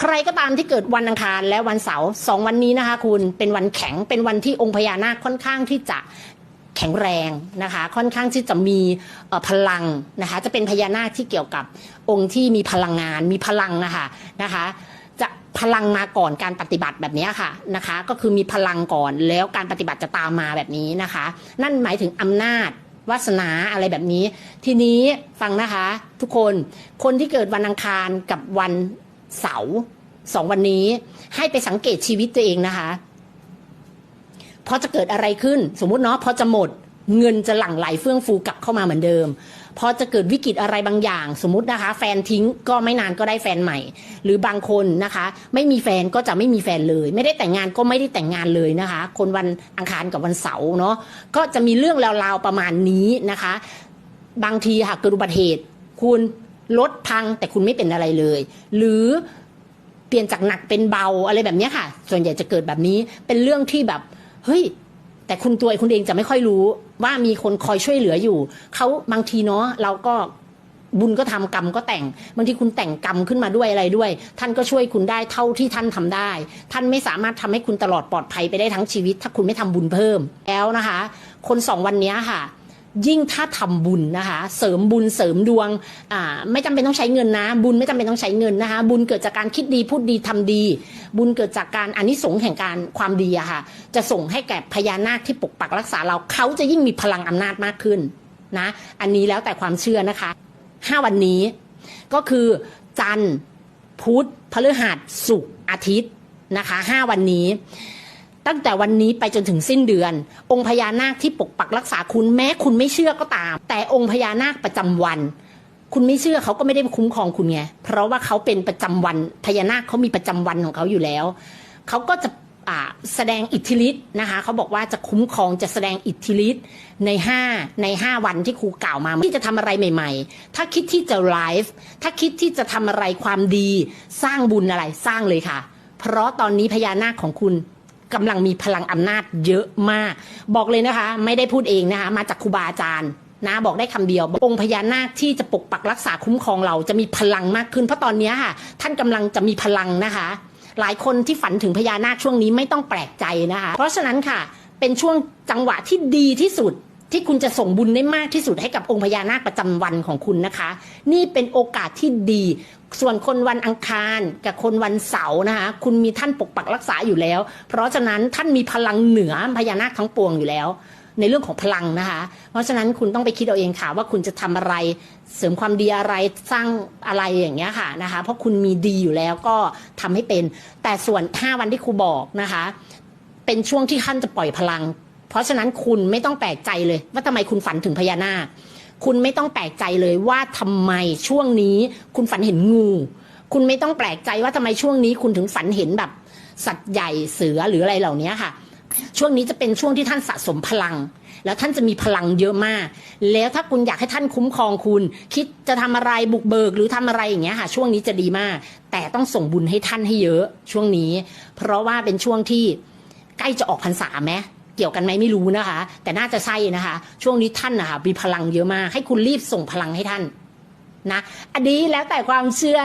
ใครก็ตามที่เกิดวันอังคารและวันเสาร์สองวันนี้นะคะ คุณเป็นวันแข็งเป็นวันที่องค์พญานาคค่อนข้างที่จะแข็งแรงนะคะ ค่อนข้างที่จะมีพลังนะคะ จะเป็นพญานาคที่เกี่ยวกับองค์ที่มีพลังงานมีพลังนะคะนะคะ จะพลังมาก่อนการปฏิบัติแบบนี้ค่ะนะคะ ก็คือมีพลังก่อนแล้วการปฏิบัติจะตามมาแบบนี้นะคะ นั่นหมายถึงอำนาจวาสนาอะไรแบบนี้ ทีนี้ฟังนะคะ ทุกคนคนที่เกิดวันอังคารกับวัน เสาร์สองวันนี้ ให้ไปสังเกตชีวิตตัวเองนะคะพอจะเกิดอะไรขึ้น สมมุติเนาะพอจะหมดเงินจะหลั่งไหลเฟื่องฟูกลับเข้ามาเหมือนเดิม พอจะเกิดวิกฤตอะไรบางอย่าง สมมตินะคะ แฟนทิ้งก็ไม่นานก็ได้แฟนใหม่ หรือบางคนนะคะ ไม่มีแฟนก็จะไม่มีแฟนเลย ไม่ได้แต่งงานก็ไม่ได้แต่งงานเลยนะคะ คนวันอังคารกับวันเสาร์เนาะก็จะมีเรื่องราวๆประมาณนี้นะคะ บางทีค่ะเกิดอุบัติเหตุคุณ รถพังแต่คุณไม่เป็นอะไรเลย หรือเปลี่ยนจากหนักเป็นเบาอะไรแบบนี้ค่ะ ส่วนใหญ่จะเกิดแบบนี้เป็นเรื่องที่แบบเฮ้ยแต่คุณตัวคุณเองจะไม่ค่อยรู้ว่ามีคนคอยช่วยเหลืออยู่เขาบางทีเนาะเราก็บุญก็ทำกรรมก็แต่งบางทีคุณแต่งกรรมขึ้นมาด้วยอะไรด้วย ท่านก็ช่วยคุณได้เท่าที่ท่านทำได้ ท่านไม่สามารถทำให้คุณตลอดปลอดภัยไปได้ทั้งชีวิต ถ้าคุณไม่ทำบุญเพิ่มแล้วนะคะ คนสองวันนี้ค่ะ ยิ่งถ้าทำบุญนะคะ เสริมบุญเสริมดวงอ่าไม่จำเป็นต้องใช้เงินนะ บุญไม่จำเป็นต้องใช้เงินนะคะ บุญเกิดจากการคิดดีพูดดีทำดี บุญเกิดจากการอานิสงส์แห่งการความดีอะค่ะ จะส่งให้แก่พญานาคที่ปกปักรักษาเราเขาจะยิ่งมีพลังอำนาจมากขึ้นนะ อันนี้แล้วแต่ความเชื่อนะคะห้าวันนี้ก็คือจันทร์พุธพฤหัสศุกร์อาทิตย์นะคะห้าวันนี้ ตั้งแต่วันนี้ไปจนถึงสิ้นเดือน องค์พญานาคที่ปกปักรักษาคุณแม้คุณไม่เชื่อก็ตาม แต่องค์พญานาคประจำวัน คุณไม่เชื่อเขาก็ไม่ได้คุ้มครองคุณไงเพราะว่าเขาเป็นประจำวันพญานาคเขามีประจำวันของเขาอยู่แล้วเขาก็จะอ่าแสดงอิทธิฤทธิ์นะคะเขาบอกว่าจะคุ้มครองจะแสดงอิทธิฤทธิ์ใน 5 ใน 5 วันที่ครูกล่าวมาที่จะทำอะไรใหม่ ๆ ถ้าคิดที่จะไลฟ์ถ้าคิดที่จะทำอะไรความดี สร้างบุญอะไรสร้างเลยค่ะ เพราะตอนนี้พญานาคของคุณ กำลังมีพลังอำนาจเยอะมาก บอกเลยนะคะ ไม่ได้พูดเองนะคะ มาจากครูบาอาจารย์นะบอกได้คำเดียว องค์พญานาคที่จะปกปักรักษาคุ้มครองเราจะมีพลังมากขึ้น เพราะตอนนี้ค่ะ ท่านกำลังจะมีพลังนะคะ หลายคนที่ฝันถึงพญานาคช่วงนี้ไม่ต้องแปลกใจนะคะ เพราะฉะนั้นค่ะ เป็นช่วงจังหวะที่ดีที่สุด ที่คุณจะส่งบุญได้มากที่สุดให้กับองค์พญานาคประจำวันของคุณนะคะ นี่เป็นโอกาสที่ดี ส่วนคนวันอังคารกับคนวันเสาร์นะคะ คุณมีท่านปกปักรักษาอยู่แล้ว เพราะฉะนั้นท่านมีพลังเหนือพญานาคทั้งปวงอยู่แล้ว ในเรื่องของพลังนะคะ เพราะฉะนั้นคุณต้องไปคิดเอาเองค่ะ ว่าคุณจะทำอะไรเสริมความดีอะไรสร้างอะไรอย่างเงี้ยค่ะนะคะ เพราะคุณมีดีอยู่แล้วก็ทำให้เป็น แต่ส่วน5วันที่ครูบอกนะคะ เป็นช่วงที่ท่านจะปล่อยพลัง เพราะฉะนั้นคุณไม่ต้องแปลกใจเลย ว่าทำไมคุณฝันถึงพญานาค คุณไม่ต้องแปลกใจเลยว่าทำไมช่วงนี้คุณฝันเห็นงู คุณไม่ต้องแปลกใจว่าทำไมช่วงนี้คุณถึงฝันเห็นแบบ สัตว์ใหญ่เสือหรืออะไรเหล่านี้ค่ะ ช่วงนี้จะเป็นช่วงที่ท่านสะสมพลัง แล้วท่านจะมีพลังเยอะมาก แล้วถ้าคุณอยากให้ท่านคุ้มครองคุณ คิดจะทำอะไรบุกเบิกหรือทำอะไรอย่างเงี้ยค่ะ ช่วงนี้จะดีมาก แต่ต้องส่งบุญให้ท่านให้เยอะ ช่วงนี้ เพราะว่าเป็นช่วงที่ใกล้จะออกพรรษาไหม เกี่ยวกันไหมไม่รู้นะคะ แต่น่าจะใช่นะคะ ช่วงนี้ท่านนะคะมีพลังเยอะมากให้คุณรีบส่งพลังให้ท่านนะ อันนี้แล้วแต่ความเชื่อ